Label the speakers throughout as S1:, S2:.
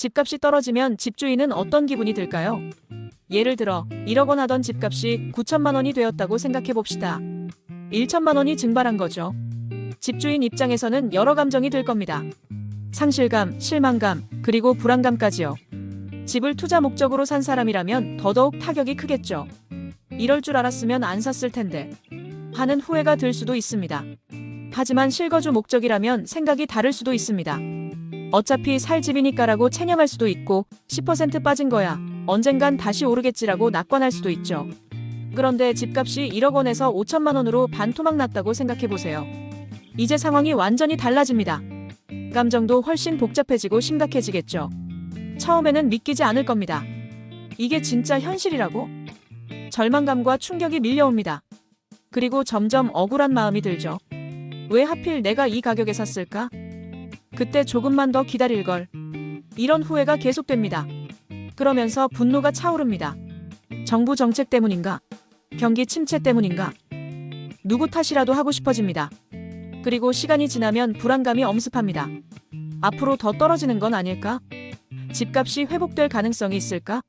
S1: 집값이 떨어지면 집주인은 어떤 기분이 들까요? 예를 들어 1억 원 하던 집값이 9천만 원이 되었다고 생각해 봅시다. 1천만 원이 증발한 거죠. 집주인 입장에서는 여러 감정이 들 겁니다. 상실감, 실망감, 그리고 불안감까지요. 집을 투자 목적으로 산 사람이라면 더더욱 타격이 크겠죠. 이럴 줄 알았으면 안 샀을 텐데. 하는 후회가 들 수도 있습니다. 하지만 실거주 목적이라면 생각이 다를 수도 있습니다. 어차피 살 집이니까라고 체념할 수도 있고 10% 빠진 거야. 언젠간 다시 오르겠지라고 낙관할 수도 있죠. 그런데 집값이 1억 원에서 5천만 원으로 반토막 났다고 생각해 보세요. 이제 상황이 완전히 달라집니다. 감정도 훨씬 복잡해지고 심각해지겠죠. 처음에는 믿기지 않을 겁니다. 이게 진짜 현실이라고? 절망감과 충격이 밀려옵니다. 그리고 점점 억울한 마음이 들죠. 왜 하필 내가 이 가격에 샀을까? 그때 조금만 더 기다릴 걸. 이런 후회가 계속됩니다. 그러면서 분노가 차오릅니다. 정부 정책 때문인가? 경기 침체 때문인가? 누구 탓이라도 하고 싶어집니다. 그리고 시간이 지나면 불안감이 엄습합니다. 앞으로 더 떨어지는 건 아닐까? 집값이 회복될 가능성이 있을까?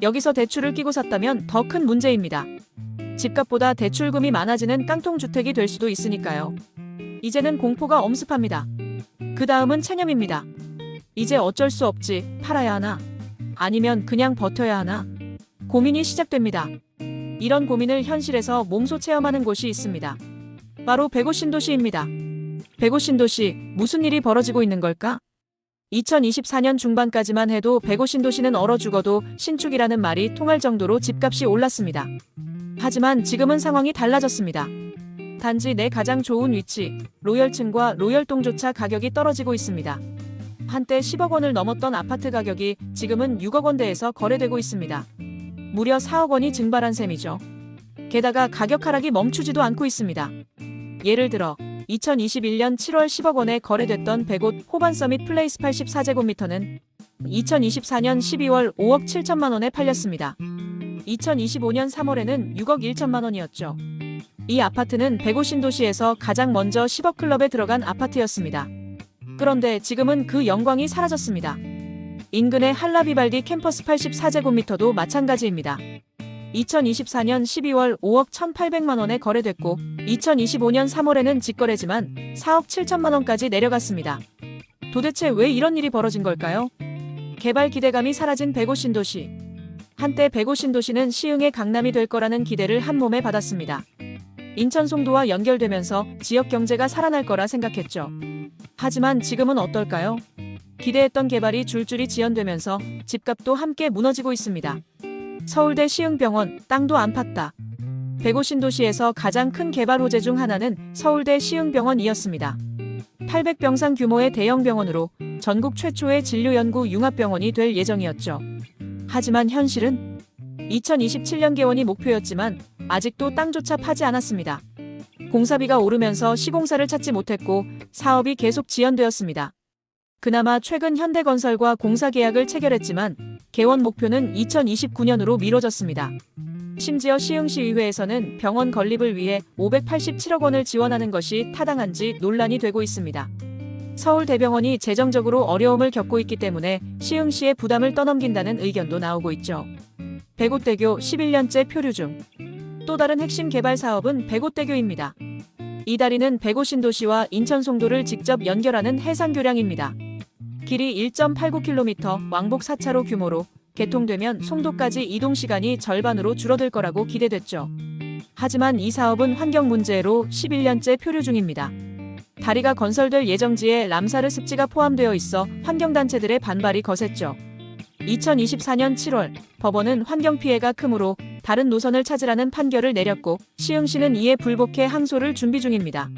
S1: 여기서 대출을 끼고 샀다면 더 큰 문제입니다. 집값보다 대출금이 많아지는 깡통주택이 될 수도 있으니까요. 이제는 공포가 엄습합니다. 그 다음은 체념입니다. 이제 어쩔 수 없지. 팔아야 하나? 아니면 그냥 버텨야 하나? 고민이 시작됩니다. 이런 고민을 현실에서 몸소 체험하는 곳이 있습니다. 바로 백오 신도시입니다. 백오 신도시, 무슨 일이 벌어지고 있는 걸까? 2024년 중반까지만 해도 백오 신도시는 얼어 죽어도 신축이라는 말이 통할 정도로 집값이 올랐습니다. 하지만 지금은 상황이 달라졌습니다. 단지 내 가장 좋은 위치, 로열층과 로열동조차 가격이 떨어지고 있습니다. 한때 10억 원을 넘었던 아파트 가격이 지금은 6억 원대에서 거래되고 있습니다. 무려 4억 원이 증발한 셈이죠. 게다가 가격 하락이 멈추지도 않고 있습니다. 예를 들어 2021년 7월 10억 원에 거래됐던 100옷 호반 서밋 플레이스 84제곱미터는 2024년 12월 5억 7천만 원에 팔렸습니다. 2025년 3월에는 6억 1천만 원이었죠. 이 아파트는 백오 신도시에서 가장 먼저 10억 클럽에 들어간 아파트였습니다. 그런데 지금은 그 영광이 사라졌습니다. 인근의 할라비발디 캠퍼스 84제곱미터도 마찬가지입니다. 2024년 12월 5억 1,800만 원에 거래됐고 2025년 3월에는 직거래지만 4억 7천만 원까지 내려갔습니다. 도대체 왜 이런 일이 벌어진 걸까요? 개발 기대감이 사라진 백오 신도시. 한때 백오 신도시는 시흥의 강남이 될 거라는 기대를 한 몸에 받았습니다. 인천 송도와 연결되면서 지역 경제가 살아날 거라 생각했죠. 하지만 지금은 어떨까요? 기대했던 개발이 줄줄이 지연되면서 집값도 함께 무너지고 있습니다. 서울대 시흥병원 땅도 안 팠다. 백오 신도시에서 가장 큰 개발 호재 중 하나는 서울대 시흥병원이었습니다. 800병상 규모의 대형 병원으로 전국 최초의 진료연구 융합병원이 될 예정이었죠. 하지만 현실은 2027년 개원이 목표였지만 아직도 땅조차 파지 않았습니다. 공사비가 오르면서 시공사를 찾지 못했고 사업이 계속 지연되었습니다. 그나마 최근 현대건설과 공사 계약을 체결했지만 개원 목표는 2029년으로 미뤄졌습니다. 심지어 시흥시의회에서는 병원 건립을 위해 587억 원을 지원하는 것이 타당한지 논란이 되고 있습니다. 서울대병원이 재정적으로 어려움을 겪고 있기 때문에 시흥시의 부담을 떠넘긴다는 의견도 나오고 있죠. 백옷대교 11년째 표류 중. 또 다른 핵심 개발 사업은 백옷대교입니다. 이 다리는 백오신도시와 인천 송도를 직접 연결하는 해상교량입니다. 길이 1.89km 왕복 4차로 규모로 개통되면 송도까지 이동 시간이 절반으로 줄어들 거라고 기대됐죠. 하지만 이 사업은 환경 문제로 11년째 표류 중입니다. 다리가 건설될 예정지에 람사르 습지가 포함되어 있어 환경단체들의 반발이 거셌죠. 2024년 7월 법원은 환경 피해가 크므로 다른 노선을 찾으라는 판결을 내렸고 시흥시는 이에 불복해 항소를 준비 중입니다.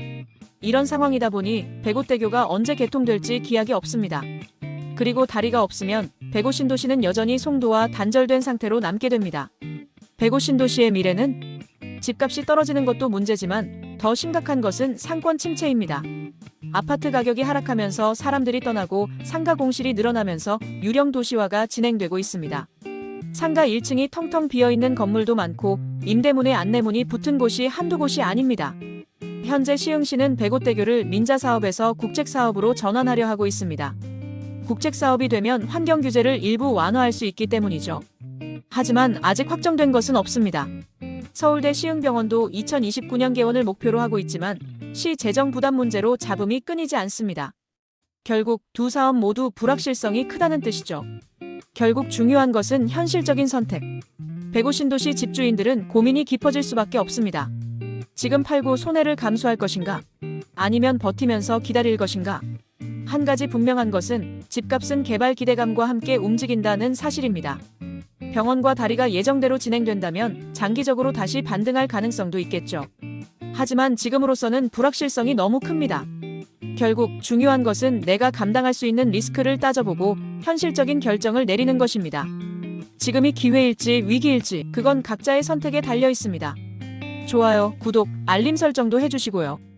S1: 이런 상황이다 보니 백옷대교가 언제 개통될지 기약이 없습니다. 그리고 다리가 없으면 백오신도시는 여전히 송도와 단절된 상태로 남게 됩니다. 백오신도시의 미래는 집값이 떨어지는 것도 문제지만 더 심각한 것은 상권 침체입니다. 아파트 가격이 하락하면서 사람들이 떠나고 상가 공실이 늘어나면서 유령 도시화가 진행되고 있습니다. 상가 1층이 텅텅 비어 있는 건물도 많고 임대문에 안내문이 붙은 곳이 한두 곳이 아닙니다. 현재 시흥시는 백옷대교를 민자 사업에서 국책 사업으로 전환하려 하고 있습니다. 국책 사업이 되면 환경 규제를 일부 완화할 수 있기 때문이죠. 하지만 아직 확정된 것은 없습니다. 서울대 시흥병원도 2029년 개원을 목표로 하고 있지만 시 재정 부담 문제로 잡음이 끊이지 않습니다. 결국 두 사업 모두 불확실성이 크다는 뜻이죠. 결국 중요한 것은 현실적인 선택. 배구 신도시 집주인들은 고민이 깊어질 수밖에 없습니다. 지금 팔고 손해를 감수할 것인가? 아니면 버티면서 기다릴 것인가? 한 가지 분명한 것은 집값은 개발 기대감과 함께 움직인다는 사실입니다. 병원과 다리가 예정대로 진행된다면 장기적으로 다시 반등할 가능성도 있겠죠. 하지만 지금으로서는 불확실성이 너무 큽니다. 결국 중요한 것은 내가 감당할 수 있는 리스크를 따져보고 현실적인 결정을 내리는 것입니다. 지금이 기회일지 위기일지 그건 각자의 선택에 달려 있습니다. 좋아요, 구독, 알림 설정도 해주시고요.